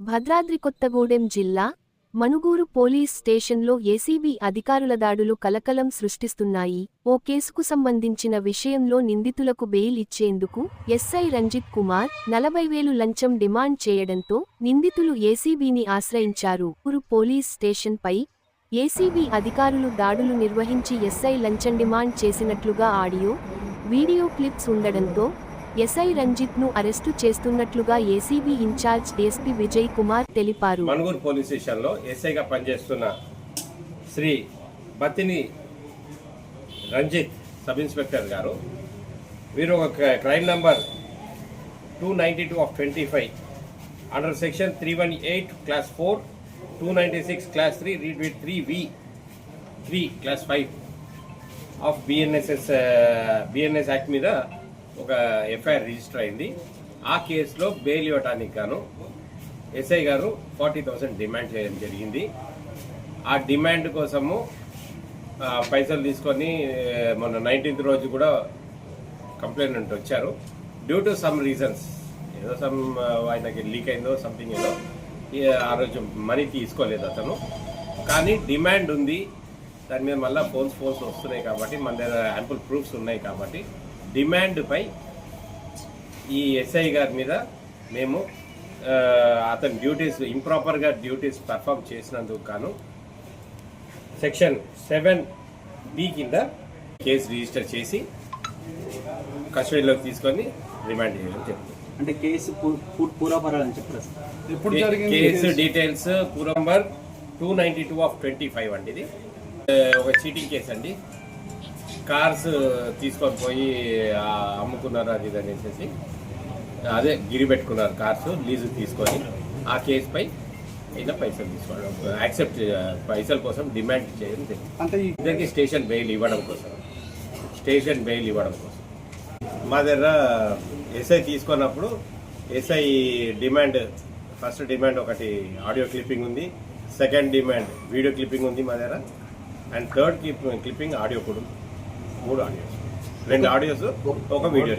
భద్రాద్రి కొత్తగూడెం జిల్లా మనుగూరు పోలీస్ స్టేషన్లో ఏసీబీ అధికారుల దాడులు కలకలం సృష్టిస్తున్నాయి. ఓ కేసుకు సంబంధించిన విషయంలో నిందితులకు బెయిల్ ఇచ్చేందుకు ఎస్ఐ రంజిత్ కుమార్ నలభై వేలు లంచం డిమాండ్ చేయడంతో నిందితులు ఏసీబీని ఆశ్రయించారు. ఊరు పోలీస్ స్టేషన్పై ఏసీబీ అధికారులు దాడులు నిర్వహించి ఎస్ఐ లంచం డిమాండ్ చేసినట్లుగా ఆడియో వీడియో క్లిప్స్ ఉండడంతో ఎస్ఐ రంజిత్ను అరెస్టు చేస్తున్నట్లుగా ACB incharge SP Vijay Kumar తెలిపారు. మణుగూరు పోలీస్ స్టేషన్లో ఎస్ఐగా పనిచేస్తున్న శ్రీ బతిని రంజిత్ సబ్ ఇన్స్పెక్టర్ గారు. వీరు ఒక crime number two ninety two of twenty five under section three one eight clause four two ninety six clause three read with three v three clause five of BNSS BNS act మీద ఒక FIR register అయింది. ఆ కేసులో bail ఇవ్వటానికి గాను SI గారు forty thousand demand చేయడం జరిగింది. ఆ డిమాండ్ కోసము పైసలు తీసుకొని మొన్న నైన్టీన్త్ రోజు కూడా కంప్లైంట్ వచ్చారు. డ్యూ టు సమ్ రీజన్స్ ఏదో సమ్ ఆయనకి లీక్ అయిందో సంథింగ్ ఏదో ఆ రోజు మనీ తీసుకోలేదు అతను. కానీ డిమాండ్ ఉంది. దాని మీద మళ్ళీ ఫోన్స్ ఫోన్స్ వస్తున్నాయి కాబట్టి మన దగ్గర యాంపుల్ ప్రూఫ్స్ ఉన్నాయి కాబట్టి డిమాండ్పై ఈ ఎస్ఐ గారి మీద మేము అతని డ్యూటీస్ ఇంప్రాపర్గా డ్యూటీస్ పర్ఫామ్ చేసినందుకు గాను సెక్షన్ సెవెన్ బి కింద కేసు రిజిస్టర్ చేసి కస్టడీలోకి తీసుకొని రిమాండ్ చేయడం చెప్తుంది అంటే కేసు పూర్వపరాలని జరిగింది case details poor number two ninety two of twenty five అండి ఇది. ఒక చీటింగ్ కేసు అండి. కార్స్ తీసుకొని పోయి అమ్ముకున్నారు అది ఇది అనేసి అదే గిరి పెట్టుకున్నారు కార్స్ లీజు తీసుకొని. ఆ కేసుపై ఇలా పైసలు తీసుకోవడం యాక్సెప్ట్ పైసల కోసం డిమాండ్ చేయడం అంటే ఇద్దరికి స్టేషన్ బెయిల్ ఇవ్వడం కోసం. స్టేషన్ బెయిల్ ఇవ్వడం కోసం. మా దగ్గర ఎస్ఐ తీసుకున్నప్పుడు ఎస్ఐ డిమాండ్ ఫస్ట్ డిమాండ్ ఒకటి ఆడియో క్లిప్పింగ్ ఉంది సెకండ్ డిమాండ్ వీడియో క్లిప్పింగ్ ఉంది మా దగ్గర అండ్ థర్డ్ క్లిప్పింగ్ ఆడియో కూడా ఉంది. మూడు ఆడియోస్. రెండు ఆడియోస్ ఒక వీడియో